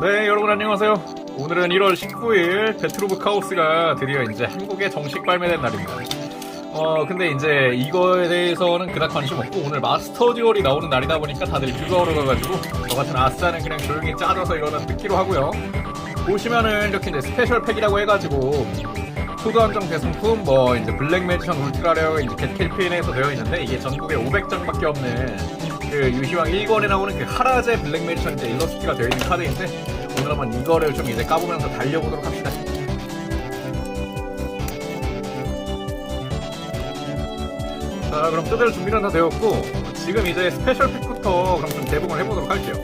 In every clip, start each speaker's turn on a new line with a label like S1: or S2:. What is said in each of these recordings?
S1: 네, 여러분 안녕하세요. 오늘은 1월 19일 배틀오브 카오스가 드디어 이제 한국에 정식 발매된 날입니다. 어, 근데 이제 이거에 대해서는 그닥 관심 없고 오늘 마스터 듀얼이 나오는 날이다 보니까 다들 휴가로 가가지고 저 같은 아싸는 그냥 조용히 짜져서 이거는 듣기로 하고요. 보시면은 이렇게 이제 스페셜 팩이라고 해가지고 초도 한정 대성품 뭐 이제 블랙 매지션 울트라 레어 이제 겟킬핀에서 되어 있는데 이게 전국에 500장밖에 없는 그 유희왕 1권에 나오는 그 하라제 블랙 매지션 이제 일러스트가 되어 있는 카드인데 오늘 한번 이거를 좀 이제 까보면서 달려보도록 합시다. 자 그럼 뜯을 준비는 다 되었고 지금 이제 스페셜 팩부터 그럼 좀 개봉을 해보도록 할게요.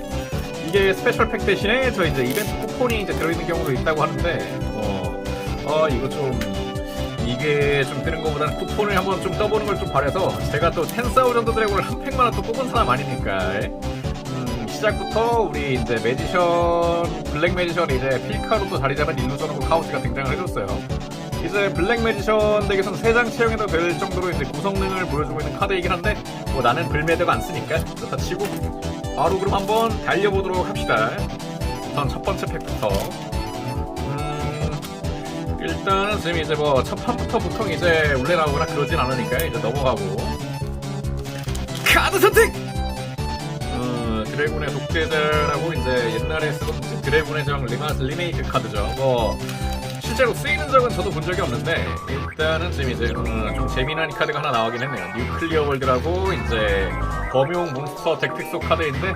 S1: 이게 스페셜 팩 대신에 저 이제 이벤트 쿠폰이 이제 들어있는 경우도 있다고 하는데 어, 어 이거 좀 이게 좀 뜨는 것보다는 쿠폰을 한번 좀 떠보는 걸 좀 바래서 제가 또 텐사우전드 드래곤을 한 팩만 또 뽑은 사람 아니니까 음, 시작부터 우리 이제 매지션 블랙 매지션 이제 필카로 또 자리 잡은 일루전 오브 카오스가 등장을 해줬어요. 이제 블랙 매지션 덱에서는 3장 채용해도 될 정도로 이제 구성능을 보여주고 있는 카드이긴 한데 뭐 나는 불매드가 안 쓰니까 그렇다 치고 바로 그럼 한번 달려보도록 합시다. 우선 첫 번째 팩부터 음, 일단은 지금 이제 뭐 첫 판부터 보통 이제 원래 나오거나 그러진 않으니까 이제 넘어가고 카드 선택! 어, 드래곤의 독재자라고 이제 옛날에 쓰던 이제 드래곤의 정 리마, 리메이크 카드죠. 뭐 실제로 쓰이는 적은 저도 본 적이 없는데 일단은 지금 이제 음, 좀 재미난 카드가 하나 나오긴 했네요. 뉴클리어 월드라고 이제 범용 몬스터 덱픽소 카드인데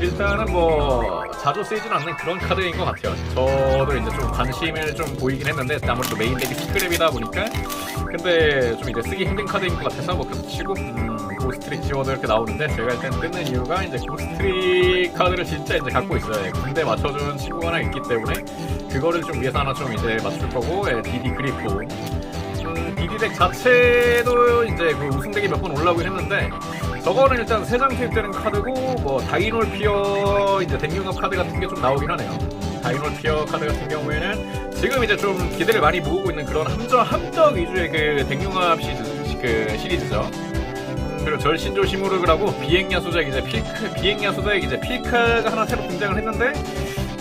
S1: 일단은 뭐 자주 쓰이진 않는 그런 카드인 것 같아요. 저도 이제 좀 관심을 좀 보이긴 했는데 아무래도 메인 덱이 스크랩이다 보니까 근데 좀 이제 쓰기 힘든 카드인 것 같아서 뭐 그렇게 치고 음, 고스트릭 지워도 이렇게 나오는데 제가 일단 뜯는 이유가 이제 고스트릭 카드를 진짜 이제 갖고 있어요. 군대 맞춰주는 친구가 하나 있기 때문에 그거를 좀 위해서 하나 좀 이제 맞출 거고 예, DD 그리프 음, DD 덱 자체도 이제 그 우승 덱이 몇 번 올라오긴 했는데 저거는 일단 세장 투입되는 카드고 뭐 다이놀 피어 이제 댕융합 카드 같은 게 좀 나오긴 하네요. 다이놀 피어 카드 같은 경우에는 지금 이제 좀 기대를 많이 모으고 있는 그런 함정 함정 위주의 그 댕융합 시리즈 그 시리즈죠. 음, 그리고 절신조 시무르그라고 비행야수작 이제 필크 비행야수작 이제 필카가 하나 새로 등장을 했는데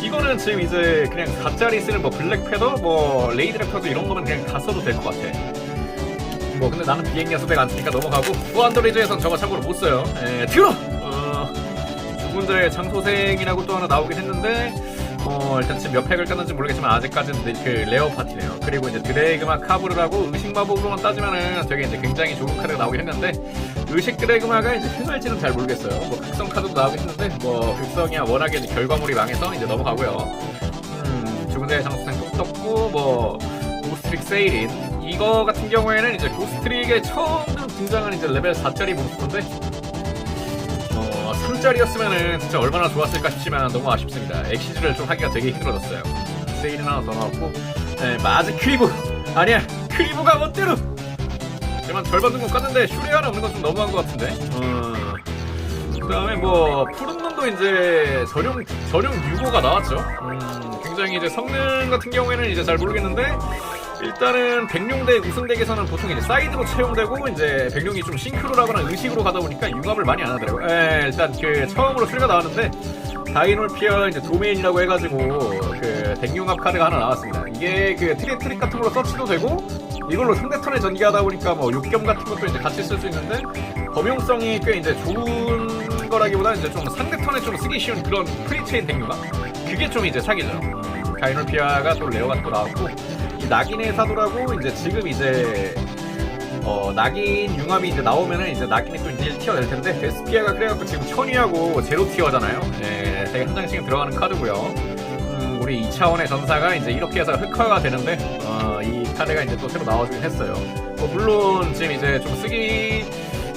S1: 이거는 지금 이제 그냥 가짜리 쓰는 뭐 블랙패더 뭐 레이드래퍼도 이런 거는 그냥 다 써도 될 것 같아. 나는 비행야수백 안 쓰니까 넘어가고 후안드리즈에선 저거 참고로 못 써요. 에, 들어. 어, 죽은 자의 장소생이라고 또 하나 나오긴 했는데 어 일단 지금 몇 팩을 깠는지 모르겠지만 아직까지는 그 레어 파티네요. 그리고 이제 드래그마 카브르라고 의식 마법으로만 따지면은 되게 이제 굉장히 좋은 카드가 나오긴 했는데 의식 드래그마가 이제 흥할지는 잘 모르겠어요. 뭐 극성 카드도 나오긴 했는데 뭐 극성이야 워낙에 이제 결과물이 망해서 이제 넘어가고요. 음 죽은 자의 장소생 또 떴고 뭐 고스트릭 세일인 이거 같은 경우에는 이제 고스트릭에 처음 등장한 이제 레벨 4짜리 몬스터인데 어 3짜리였으면은 진짜 얼마나 좋았을까 싶지만 너무 아쉽습니다. 엑시즈를 좀 하기가 되게 힘들어졌어요. 세일은 하나 더 나왔고 네, 마즈 크리브 아니야 크리브가 멋대로 하지만 절반 정도 깠는데 슈레 하나 없는 건 좀 너무한 것 같은데 어, 그 다음에 뭐 푸른 눈도 이제 전용 전용 유고가 나왔죠. 음, 굉장히 이제 성능 같은 경우에는 이제 잘 모르겠는데 일단은 백룡대 우승덱에서는 보통 이제 사이드로 채용되고 이제 백룡이 좀 싱크로라거나 의식으로 가다 보니까 융합을 많이 안 하더라고요. 예, 일단 그 처음으로 수리가 나왔는데 다이놀피어 이제 도메인이라고 해가지고 그 백융합 카드가 하나 나왔습니다. 이게 그 트릭 트릭 같은 걸로 서치도 되고 이걸로 상대 턴에 전개하다 보니까 뭐 육겸 같은 것도 이제 같이 쓸 수 있는데 범용성이 꽤 이제 좋은 거라기보다는 이제 좀 상대 턴에 좀 쓰기 쉬운 그런 프리체인 백융합 그게 좀 이제 사기죠. 다이놀피아가 또 레어가 또 나왔고 이 낙인의 사도라고 이제 지금 이제 어 낙인 융합이 이제 나오면은 이제 낙인이 또 이제 1티어 될 텐데 데스피아가 그래갖고 지금 천위하고 제로 티어잖아요. 예, 되게 한 장씩 들어가는 카드고요. 음, 우리 2차원의 전사가 이제 이렇게 해서 흑화가 되는데 어, 이 카드가 이제 또 새로 나와주긴 했어요. 뭐 물론 지금 이제 좀 쓰기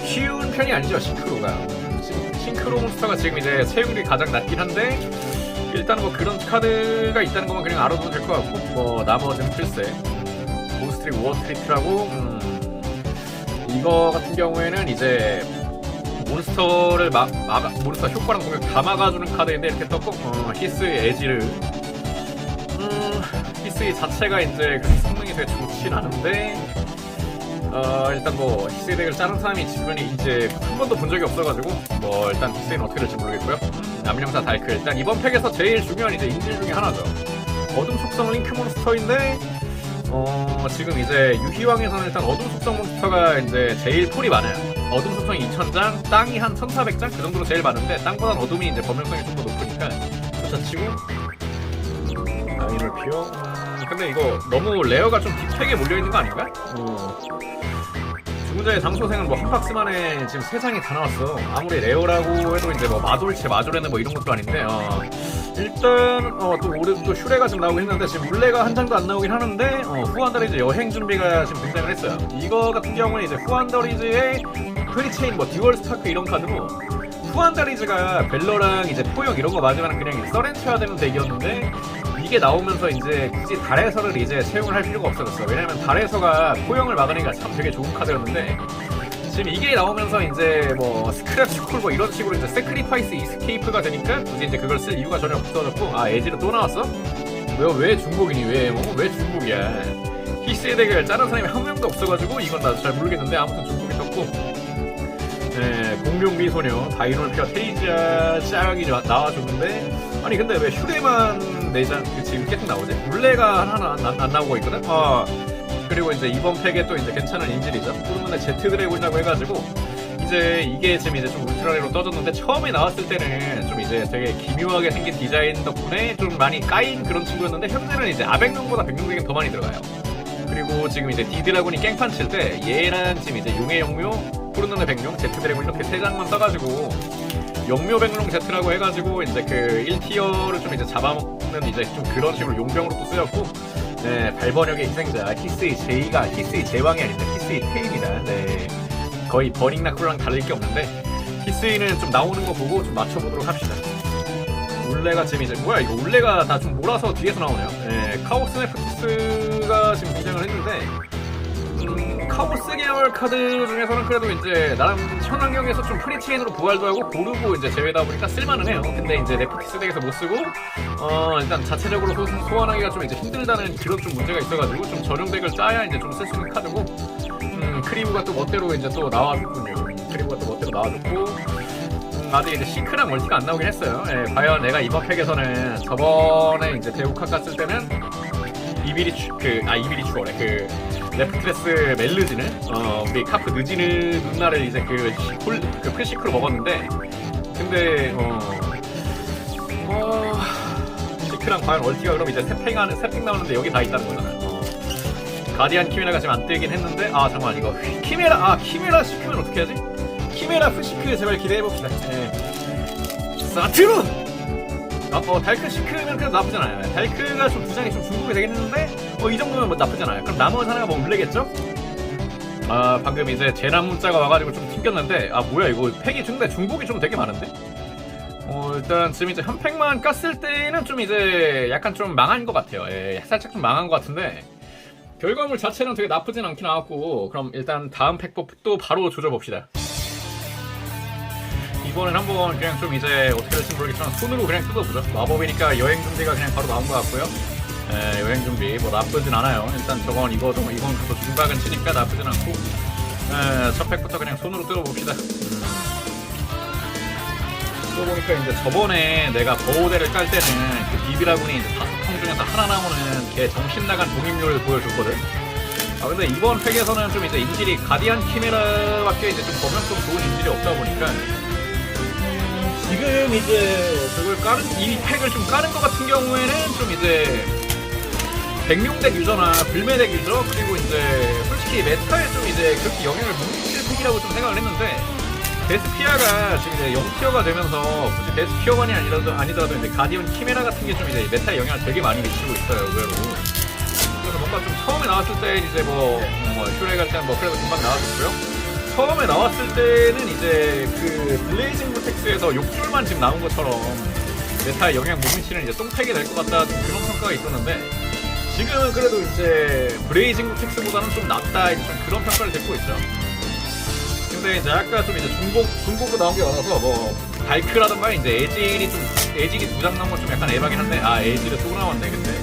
S1: 쉬운 편이 아니죠 싱크로가. 음, 싱- 싱크로 몬스터가 지금 이제 세율이 가장 낮긴 한데 일단 뭐 그런 카드가 있다는 것만 그냥 알아도 될것 같고 뭐 나머지는 글쎄 모스트릭 워트리트라고 음, 이거 같은 경우에는 이제 몬스터를 막, 막아, 몬스터 효과랑 공격 다 막아주는 카드인데 이렇게 떴고 어, 히스의 에지를 음, 히스 자체가 이제 그 성능이 되게 좋진 않은데 어 일단 뭐 히스덱을 짜는 사람이 주변에 이제 한 번도 본 적이 없어가지고 뭐 일단 히스덱은 어떻게 될지 모르겠고요. 남명사 달크 일단 이번 팩에서 제일 중요한 이제 인질 중에 하나죠. 어둠 속성 링크 몬스터인데 어 지금 이제 유희왕에서는 일단 어둠 속성 몬스터가 이제 제일 폴이 많아요. 어둠 속성이 2,000장, 땅이 한 1,400장 그 정도로 제일 많은데 땅보단 어둠이 이제 범용성이 좀 더 높으니까 좋다치고 아이를 피워. 음, 근데 이거 너무 레어가 좀 딥하게 몰려 있는 거 아닌가? 어. 죽은 자의 장소생은 뭐 한 박스 만에 지금 세 장이 다 나왔어. 아무리 레어라고 해도 이제 뭐 마돌체, 마조레는 뭐 이런 것도 아닌데, 어. 일단, 어, 또 올해 또 슈레가 지금 나오고 있는데, 지금 울레가 한 장도 안 나오긴 하는데, 어, 후안더리즈 여행 준비가 지금 등장을 했어요. 이거 같은 경우는 이제 후안더리즈의 프리체인, 뭐 듀얼 스파크 이런 카드로, 후안더리즈가 벨러랑 이제 포역 이런 거 맞으면 그냥 서렌트해야 되는 덱이었는데, 이게 나오면서 이제 굳이 달에서를 이제 채용을 할 필요가 없어졌어. 왜냐면 달에서가 포용을 막으니까 참 되게 좋은 카드였는데 지금 이게 나오면서 이제 뭐 스크랩 쿨뭐 이런 식으로 이제 세크리파이스 이스케이프가 되니까 굳이 이제 그걸 쓸 이유가 전혀 없어졌고 아 에지는 또 나왔어? 왜, 왜 중복이니? 왜, 뭐, 왜 중복이야? 히스의 덱을 짜는 사람이 한 명도 없어가지고 이건 나도 잘 모르겠는데 아무튼 중복이 떴고 네, 공룡 미 소녀 다이놀피와 테이지아 짱이 나- 나와줬는데 아니 근데 왜 슈레만 내장 그 지금 계속 나오지? 물레가 하나 안, 안 나오고 있거든? 아 그리고 이제 이번 팩에 또 이제 괜찮은 인질이죠 그러면 제트 드래곤이라고 해가지고 이제 이게 지금 이제 좀 울트라레로 떠졌는데 처음에 나왔을 때는 좀 이제 되게 기묘하게 생긴 디자인 덕분에 좀 많이 까인 그런 친구였는데 현재는 이제 아백룡보다 백룡덱이 더 많이 들어가요 그리고 지금 이제 디드라군이 깽판 칠 때 얘랑 지금 이제 용의 영묘, 푸른눈의 백룡, 제트 드래곤 이렇게 세 장만 써가지고 영묘 백룡 제트라고 해가지고 이제 그 1티어를 좀 이제 잡아먹 는 이제 좀 그런 식으로 용병으로 또 쓰였고 네 발번역의 희생자 히스의 제이가 히스의 제왕이 아닙니다. 히스의 테입니다. 네. 거의 버닝 나쿨랑 다를 게 없는데 히스이는 좀 나오는 거 보고 좀 맞춰보도록 합시다. 울레가 지금 이제 뭐야 이거 울레가 다 좀 몰아서 뒤에서 나오네요. 네, 카오스 네프티스가 지금 등장을 했는데 음, 카오스 계열 카드 중에서는 그래도 이제 나름 현황경에서 좀 프리체인으로 부활도 하고 고르고 이제 제외다 보니까 쓸만은 해요. 근데 이제 네프티스 덱에서 못 쓰고 어 일단 자체적으로 소, 소환하기가 좀 이제 힘들다는 그런 좀 문제가 있어가지고 좀 전용 덱을 짜야 이제 좀 쓸 수 있는 카드고 음, 크리브가 또 멋대로 이제 또 나와줬군요. 음, 크리브가 또 멋대로 나와줬고 음, 아직 이제 시크랑 멀티가 안 나오긴 했어요. 예, 과연 내가 이번 팩에서는 저번에 이제 대우카 깠을 때는 이비리 추, 그, 아, 이비리 추월에 그, 레프트레스 멜르지는, 어, 우리 카프 느지느 누나를 이제 그, 홀, 그 프리시크로 먹었는데, 근데, 어, 어, 시크랑 과연 얼티가 그럼 이제 세팽 하는, 세팽 나오는데 여기 다 있다는 거잖아요. 어. 가디안 키메라가 지금 안 뜨긴 했는데, 아, 잠깐만, 이거, 키메라, 아, 키메라 시크면 어떻게 하지? 키메라 프시크 제발 기대해 봅시다. 예. 사트론! 어, 어, 달크 시크면 그래도 나쁘지 않아요. 달크가 좀 두장이 좀 중복이 되긴 했는데, 어, 이 정도면 뭐 나쁘지 않아요. 그럼 나머지 하나가 뭐 물레겠죠? 아, 방금 이제 재난 문자가 와가지고 좀 튕겼는데, 아, 뭐야, 이거 팩이 중데 중복이 좀 되게 많은데? 어, 일단 지금 이제 한 팩만 깠을 때는 좀 이제 약간 좀 망한 것 같아요. 예, 살짝 좀 망한 것 같은데, 결과물 자체는 되게 나쁘진 않긴 않았고, 그럼 일단 다음 팩법도 바로 조져봅시다. 이번엔 한번 그냥 좀 이제 어떻게 될지 모르겠지만 손으로 그냥 뜯어보죠. 마법이니까 여행 준비가 그냥 바로 나온 것 같고요. 에, 여행 준비 뭐 나쁘진 않아요. 일단 저건 이거 좀 이건 그래도 중박은 치니까 나쁘진 않고 에, 첫 팩부터 그냥 손으로 뜯어봅시다. 음. 뜯어보니까 이제 저번에 내가 버오데를 깔 때는 그 비비라군이 이제 다섯 통 중에서 하나 나오는 걔 정신 나간 독립률을 보여줬거든. 아 근데 이번 팩에서는 좀 이제 인질이 가디안 키메라밖에 이제 좀 범용성 좋은 인질이 없다 보니까 지금 이제 저걸 까는 이 팩을 좀 까는 것 같은 경우에는 좀 이제 백룡덱 유저나 불매덱 유저 그리고 이제 솔직히 메타에 좀 이제 그렇게 영향을 못 미칠 팩이라고 좀 생각을 했는데 데스피아가 지금 이제 0티어가 되면서 굳이 데스피어만이 아니라도 아니더라도 이제 가디언 키메라 같은 게 좀 이제 메타에 영향을 되게 많이 미치고 있어요 의외로. 그래서 뭔가 좀 처음에 나왔을 때 이제 뭐, 뭐 슈레 갈때는 뭐 그래도 금방 나왔었고요. 처음에 나왔을 때는 이제 그 블레이징 무텍스에서 욕줄만 지금 나온 것처럼 메타에 영향 못 미치는 이제 똥팩이 될 것 같다 좀 그런 평가가 있었는데 지금은 그래도 이제 브레이징 무텍스보다는 좀 낫다 이제 좀 그런 평가를 듣고 있죠. 근데 이제 아까 좀 이제 중복 중복으로 나온 게 많아서 뭐 발크라던가 이제 에질이 좀 에질이 두장 나온 건 좀 약간 에바긴 한데 아 에질이 또 나왔네 근데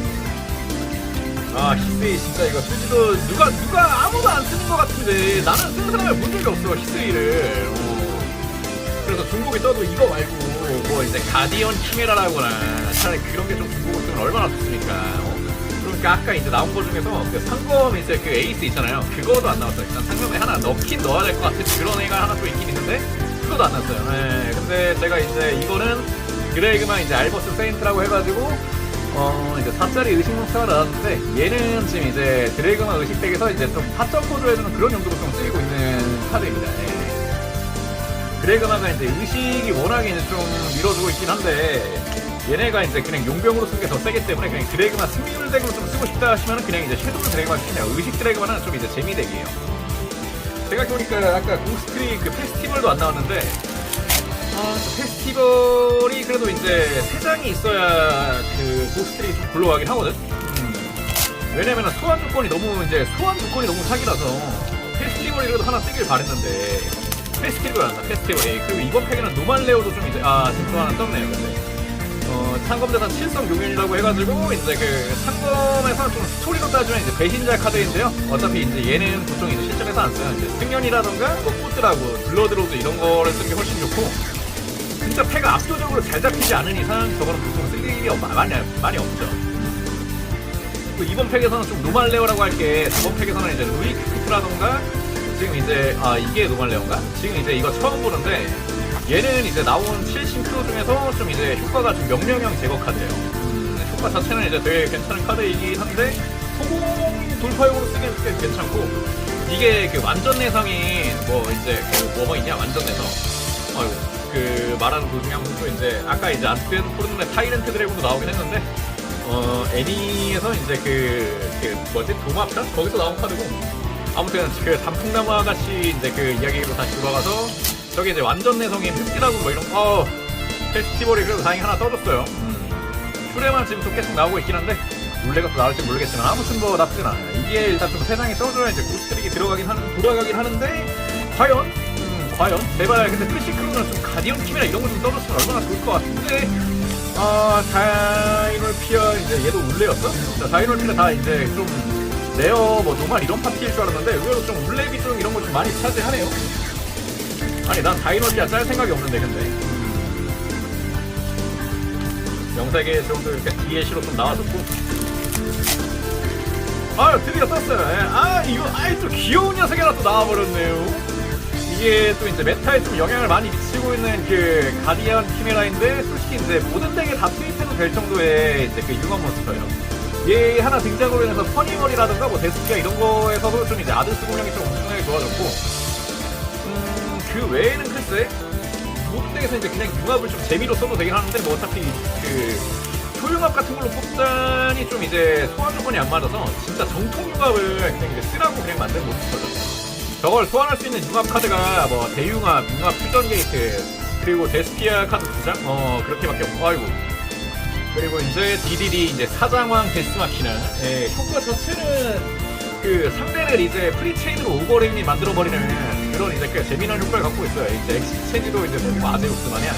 S1: 아 히스이 진짜 이거 쓰지도 누가 누가 아무도 안 쓰는 것 같은데 나는 쓰는 사람을 본 적이 없어 히스이를 어. 그래서 중국에 떠도 이거 말고 뭐 이제 가디언 키메라라거나 차라리 그런 게 좀 중국어 쓰면 얼마나 좋습니까 어? 그러니까 아까 이제 나온 거 중에서 그 상검 이제 그 에이스 있잖아요 그거도 안 나왔어요 일단 상검에 하나 넣긴 넣어야 될 것 같은 그런 애가 하나 또 있긴 있는데 그거도 안 나왔어요 네, 근데 제가 이제 이거는 그레이그만 이제 알버스 세인트라고 해가지고 어 이제 4짜리 의식 목차가 나왔는데 얘는 지금 이제 드래그마 의식덱에서 이제 좀 타점 코드해주는 그런 용도로 좀 쓰이고 있는 카드입니다. 예. 드래그마가 이제 의식이 워낙에 이제 좀 밀어주고 있긴 한데 얘네가 이제 그냥 용병으로 쓰는 게 더 세기 때문에 그냥 드래그마 승률 덱으로 좀 쓰고 싶다 하시면은 그냥 이제 섀도우 드래그마 쓰냐 의식 드래그마는 좀 이제 재미 덱이에요. 생각해보니까 아까 공스트리 그 페스티벌도 안 나왔는데 아, 저 페스티벌이 그래도 이제 세 장이 있어야 그 고스트리 좀 굴러가긴 하거든. 음. 왜냐면 소환 조건이 너무 이제 소환 조건이 너무 사기라서 페스티벌이 그래도 하나 쓰길 바랬는데 페스티벌 안다 페스티벌. 그리고 이번 팩에는 노말레오도 좀 이제 아또 하나 떴네요. 근데 어 상검대상 7성 용인이라고 해가지고 이제 그 상검에서는 좀 스토리로 따지면 이제 배신자 카드인데요. 어차피 이제 얘는 보통 이제 실전에서 안 써요. 이제 승연이라던가 뭐 포트라고 블러드로드 이런 거를 쓰는 게 훨씬 좋고. 진짜 패가 압도적으로 잘 잡히지 않은 이상 저거는 보통 쓸 일이 없, 많이, 많이 없죠. 또 이번 팩에서는 좀 노말레오라고 할게 저번 팩에서는 이제 루이크라던가 지금 이제 아 이게 노말레오인가? 지금 이제 이거 처음 보는데 얘는 이제 나온 7싱크로 중에서 좀 이제 효과가 좀 명령형 제거 카드예요. 음, 효과 자체는 이제 되게 괜찮은 카드이긴 한데 소공 돌파용으로 쓰기엔 꽤 괜찮고 이게 그 완전 내성인 뭐 이제 그 뭐뭐 있냐? 완전 내성. 아이고 그 말하는 도중에 한 번 또 이제 아까 이제 안된 포르노의 타이렌트 드래곤도 나오긴 했는데 어 애니에서 이제 그, 그 뭐지? 도마편? 거기서 나온 카드고 아무튼 그 단풍나무와 같이 이제 그 이야기로 다시 돌아가서 저기 이제 완전 내성인 흑기라고 뭐 이런 어. 페스티벌이 그래도 다행히 하나 떠줬어요. 음. 슈레만 지금 또 계속 나오고 있긴 한데 물레가 또 나올지 모르겠지만 아무튼 뭐 나쁘진 않아요. 이게 일단 좀 세상에 떠줘야 이제 고스트릭이 들어가긴 하는 돌아가긴 하는데 과연 음, 과연? 제발 근데 트리시 크루는 좀 가디언 팀이나 이런 거 좀 떠줬으면 얼마나 좋을 것 같은데. 아 다이놀 피어 이제 얘도 울레였어? 자, 다이놀 피어 다 이제 좀 레어 뭐 노말 이런 파티일 줄 알았는데 의외로 좀 울레 비중 이런 거 좀 많이 차지하네요 아니 난 피어 짤 생각이 없는데 근데. 영세계 정도 이렇게 DLC로 좀 나와줬고. 아 드디어 떴어요. 예. 아 이거 아이 또 귀여운 녀석이 하나 또 나와버렸네요. 이게 또 이제 메타에 좀 영향을 많이 미치고 있는 그 가디언 키메라인데 솔직히 이제 모든 덱에 다 투입해도 될 정도의 이제 그 융합 몬스터예요. 얘 하나 등장으로 인해서 퍼니멀이라든가 뭐 데스키아 이런 거에서도 좀 이제 아드스 공략이 좀 엄청나게 좋아졌고 음, 그 외에는 글쎄 덱에서 이제 그냥 융합을 좀 재미로 써도 되긴 하는데 뭐 어차피 그 초융합 같은 걸로 뽑자니 좀 이제 소환 조건이 안 맞아서 진짜 정통 융합을 그냥 이제 쓰라고 그냥 만든 몬스터죠. 저걸 소환할 수 있는 융합 카드가 뭐 대융합, 융합 퓨전 게이트 그리고 데스피아 카드 두 장? 어 그렇게밖에 없고 아이고 그리고 이제 DDD 이제 사장왕 데스마키는 예, 효과 자체는 그 상대를 이제 프리체인으로 오버레인이 만들어버리는 그런 이제 꽤 재미난 효과를 갖고 있어요 이제 엑스체인지도 이제 뭐 아제우스 마냥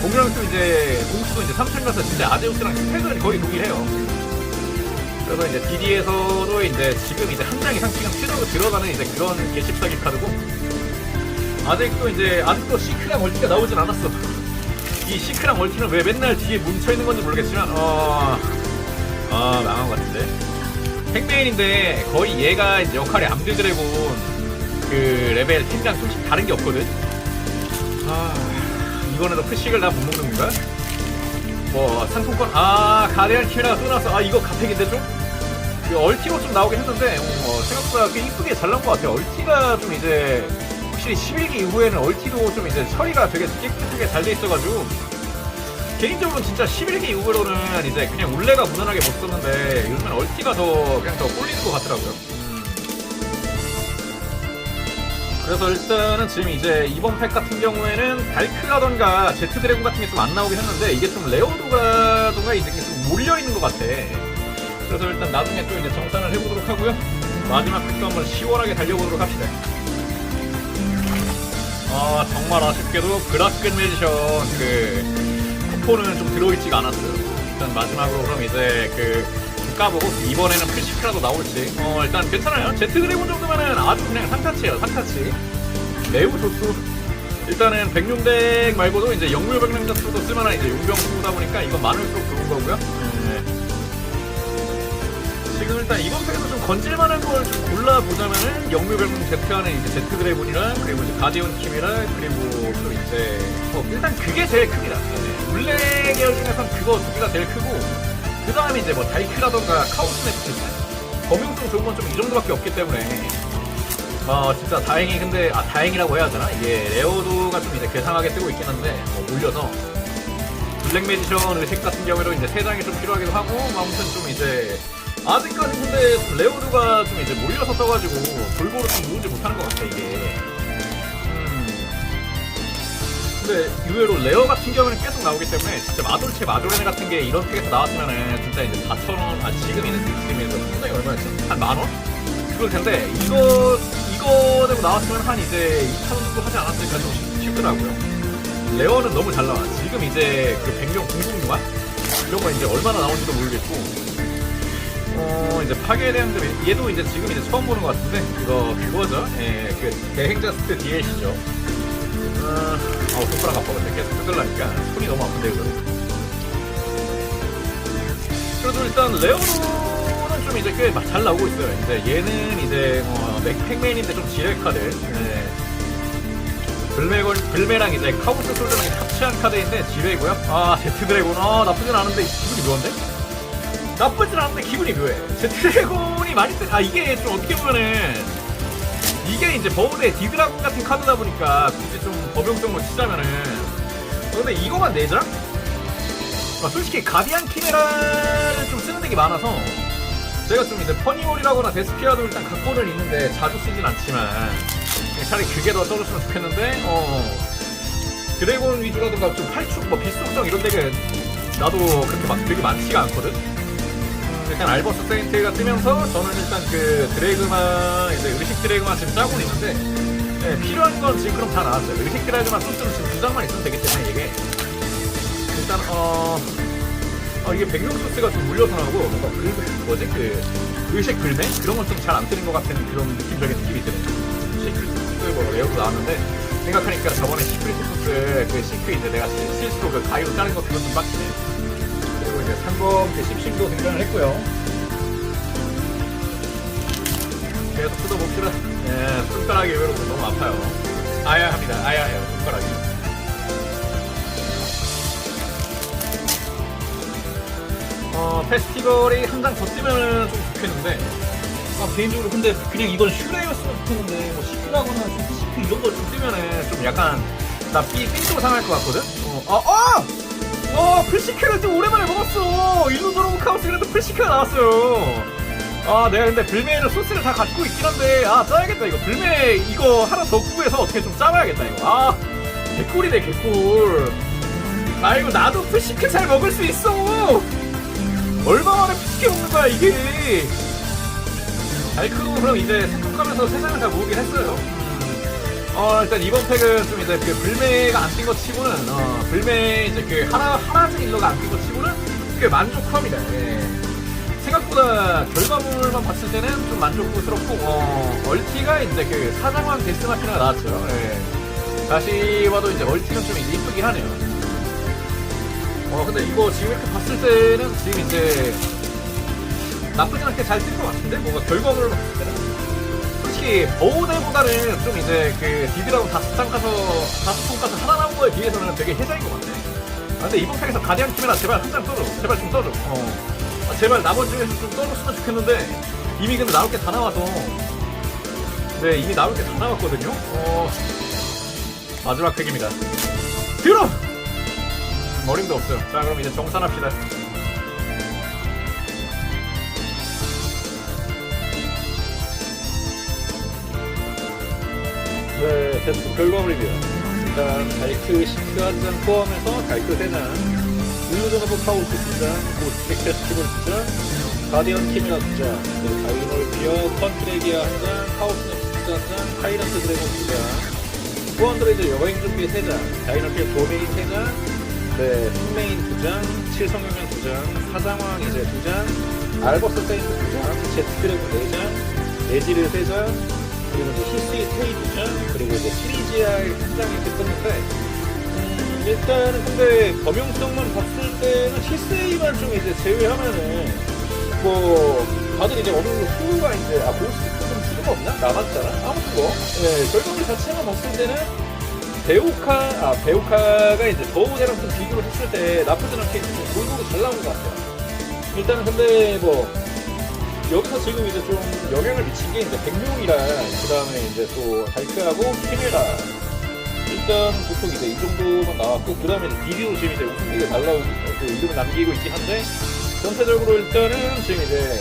S1: 공룡도 이제 공수도 이제 3천 가서 진짜 아제우스랑 스펙은 거의 동일해요 그래서 이제 DD에서도 이제 지금 이제 한 장 이상 지금 최저로 들어가는 이제 그런 개십사기 카드고 아직도 이제 아직도 시크랑 멀티가 나오진 않았어. 이 시크랑 멀티는 왜 맨날 뒤에 뭉쳐 있는 건지 모르겠지만 어, 아 망한 것 같은데. 핵메인인데 거의 얘가 역할이 암드 드래곤 그 레벨 팀이랑 솔직히 다른 게 없거든. 아 이번에도 프식을 다 못 먹는 건가? 뭐 상품권 아 키라가 또 나왔어 아 이거 가팩인데 좀? 그 얼티로 좀 나오긴 했는데 어, 생각보다 꽤 이쁘게 잘 나온 것 같아요 얼티가 좀 이제 확실히 11기 이후에는 얼티도 좀 이제 처리가 되게 깨끗하게 잘 돼 있어가지고 개인적으로는 진짜 11기 이후로는 이제 그냥 울레가 무난하게 못 썼는데 요즘엔 얼티가 더 그냥 더 꼴리는 것 같더라고요 음. 그래서 일단은 지금 이제 이번 팩 같은 경우에는 달크라던가 제트 드래곤 같은 게 좀 안 나오긴 했는데 이게 좀 레오도가던가 이제 좀 몰려 있는 것 같아. 그래서 일단 나중에 또 이제 정산을 해보도록 하고요. 마지막 팩도 한번 시원하게 달려보도록 합시다. 아 정말 아쉽게도 그라큰 메디션 그 쿠폰은 좀 들어있지가 않았어요. 일단 마지막으로 그럼 이제 그 까보고 이번에는 풀시크라도 나올지. 어 일단 괜찮아요. 제트 드래곤 정도면은 아주 그냥 상타치예요 상타치. 매우 좋소 일단은 백룡덱 말고도 이제 영물 백룡 자수도 쓸만한 이제 용병구다 보니까 이건 많을수록 좋은 거고요. 네. 지금 일단 이번 팩에서 좀 건질만한 걸 좀 골라보자면은 영물 백룡 제트 안에 이제 제트 드래곤이랑 그리고 이제 가디언 킴이랑 그리고 또 이제 어, 일단 그게 제일 큽니다. 네. 물레 계열 중에선 그거 두 개가 제일 크고 그 다음에 이제 뭐 다이크라던가 카우스 네프트 범용성 좋은 건 좀 이 정도밖에 없기 때문에. 어 진짜 다행히 근데 아 다행이라고 해야 되나? 이게 레오도가 좀 이제 괴상하게 뜨고 있긴 한데 뭐 물려서. 블랙 매지션 의식 같은 경우에도 이제 세 장이 좀 필요하기도 하고 뭐 아무튼 좀 이제 아직까지 근데 레오도가 좀 이제 몰려서 떠가지고 골고루 좀 모으지 못하는 것 같아 이게. 음. 근데 의외로 레어 같은 경우는 계속 나오기 때문에 진짜 마돌체 마조레네 같은 게 이런 팩에서 나왔으면은 진짜 이제 4,000원 아 지금 있는 지금에서 상당히 얼마였지? 한 만 원? 그럴 텐데 이거 이거 되고 나왔으면 한 이제 2,000원 정도 하지 않았을까 좀 싶- 싶더라고요. 레어는 너무 잘 나와. 지금 이제 그 백령 궁극무만 이런 거 이제 얼마나 나올지도 모르겠고. 어 이제 파괴에 대한 데 얘도 이제 지금 이제 처음 보는 것 같은데 그거 그거죠. 예, 그 대행자 스트 DLC죠. 어, 아우 손가락 아파 근데 계속 뜯으려니까 손이 너무 아픈데 이거. 그래도 일단 레오는 좀 이제 꽤 잘 나오고 있어요. 이제 얘는 이제 어, 맥팩맨인데 좀 지뢰 카드. 네. 블메건 블메랑 이제 카우스 솔저랑 합치한 카드인데 지뢰고요. 아 제트 드래곤 아 나쁘진 않은데 기분이 묘한데? 나쁘진 않은데 기분이 묘해. 제트 드래곤이 많이 쓰. 아 이게 좀 어떻게 보면은 이게 이제 버블의 디드라곤 같은 카드다 보니까 범용성으로 치자면은. 어, 근데 이거만 4장? 아, 솔직히 가디안 키메라를 좀 쓰는 덱이 많아서 제가 좀 이제 퍼니홀이라거나 데스피아도 일단 갖고는 있는데 자주 쓰진 않지만 차라리 그게 더 써줬으면 좋겠는데? 어. 드래곤 위주라든가 좀 팔축 뭐 빛속성 이런 덱은 나도 그렇게 막 되게 많지가 않거든? 음, 일단 알버스 세인트가 뜨면서 저는 일단 그 드래그만 이제 의식 드래그만 지금 짜고 있는데 네, 필요한 건 지금 그럼 다 나왔어요. 의식 드래그만 소스는 지금 두 장만 있으면 되기 때문에 이게 일단 어, 어 이게 백룡 소스가 좀 물려서 나오고 뭔가 그 뭐지? 그 의식 불매? 그런 건 좀 잘 안 뜨는 것 같은 그런 느낌적인 느낌이 드는 시크릿 소스 뭐 레어도 나왔는데 생각하니까 저번에 시크릿 소스 그 시크 이제 내가 실- 실수로 그 가위로 자른 거 그건 좀 빡치네. 그리고 이제 3번 그 십신도 등장을 했고요. 계속 뜯어봅시다. 예 손가락이 의외로 너무 아파요 아야 합니다 아야 해요 손가락이 어, 페스티벌이 더 뜨면 좀 좋겠는데, 아, 개인적으로 근데 그냥 이건 슈레였으면 좋겠는데, 뭐, 시크라거나 좀 시크 이런 거좀 뜨면은 좀 약간, 나 삐, 삐도 상할 것 같거든? 어, 아, 아! 어, 풀시크를 좀 오랜만에 먹었어! 일루도로브 카우스에도 풀시크가 나왔어요! 아, 내가 근데 불매는 소스를 다 갖고 있긴 한데, 아, 짜야겠다, 이거. 불매 이거 하나 더 구해서 어떻게 좀 짜봐야겠다, 이거. 아, 개꿀이네, 개꿀. 아이고, 나도 풀시크 잘 먹을 수 있어! 얼마 만에 피스케 먹는 거야 이게 알크도 그럼 이제 생각하면서 세상을 다 모으긴 했어요 음. 어 일단 이번 팩은 좀 이제 그 불매가 안 뛴 것 치고는 어 불매 이제 그 하나 하나즈 일러가 안 뛴 것 치고는 꽤 만족합니다 예. 생각보다 결과물만 봤을 때는 좀 만족스럽고 어 얼티가 이제 그 사장왕 데스마키나가 나왔죠 예. 다시 봐도 이제 얼티는 좀 이쁘긴 하네요 어 근데 이거 지금 이렇게 봤을 때는 지금 이제 나쁘진 않게 잘뜬것 같은데 뭔가 결과물을 봤을 때는 솔직히 버우대보다는 좀 이제 그 디드라고 다섯 장 가서 다섯 통 가서 하나 남은 거에 비해서는 되게 혜자인 것 같네. 아, 근데 이번 팩에서 가디언 키메라 제발 한장 떠줘. 제발 좀 떠줘. 어. 아, 제발 나머지 중에서 좀 떠줬으면 좋겠는데 이미 근데 나올 게 다 나와서 네 이미 나올 게 다 나왔거든요. 어. 마지막 팩입니다. 들어! 어림도 없어요. 자, 그럼 이제 정산합시다. 네, 테스트 결과물입니다. 일단 달크 시크 한장 포함해서 달크 3장, 카우스 2장, 고스펙 페스티벌 2장, 가디언 키미라 2장, 그리고 다이노 비어 컨트레기아 1장, 카우스 넥스트 1장, 타이런트 드래곤 2장, 후원드레이드 여행 준비 3장, 다이노 비어 도메인 3장, 네, 흑메인 2장, 칠성경면 2장, 장, 사장왕 이제 두 장, 알버스 세인트 두 장, 제트 드래곤 네 장, 레지르 세 장, 그리고 이제 히스이 테이 두 장, 그리고 이제 시리지아의 한 장이 음, 일단은 근데 범용성만 봤을 때는 히스이만 좀 이제 제외하면은 뭐 다들 이제 어느 정도 수가 이제 아 보스 좀 수가 없나 남았잖아. 아무튼 뭐 네, 결과물 자체만 봤을 때는 베오카 아 베오카가 이제 저우대랑 좀 비교를 했을 때 나쁘진 않게 좀 골고루 잘 나온 것 같아요. 일단은 근데 뭐 여기서 지금 이제 좀 영향을 미친 게 이제 백룡이랑 그 다음에 이제 또 달크하고 키메라 일단 보통 이제 이 정도만 나왔고 그 다음에 비디오 지금 이제 우승기가 잘 나오고 그 이름을 남기고 있긴 한데 전체적으로 일단은 지금 이제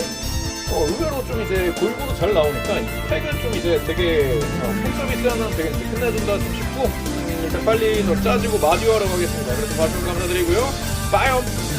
S1: 어, 의외로 좀 이제 골고루 잘 나오니까 이 팩은 좀 이제 되게 어, 팩 서비스 하나 되게 이제 끝내준다 좀 싶고 음, 일단 빨리 더 짜지고 마디오하러 가겠습니다. 그래서 봐주셔서 감사드리고요. 빠이옴!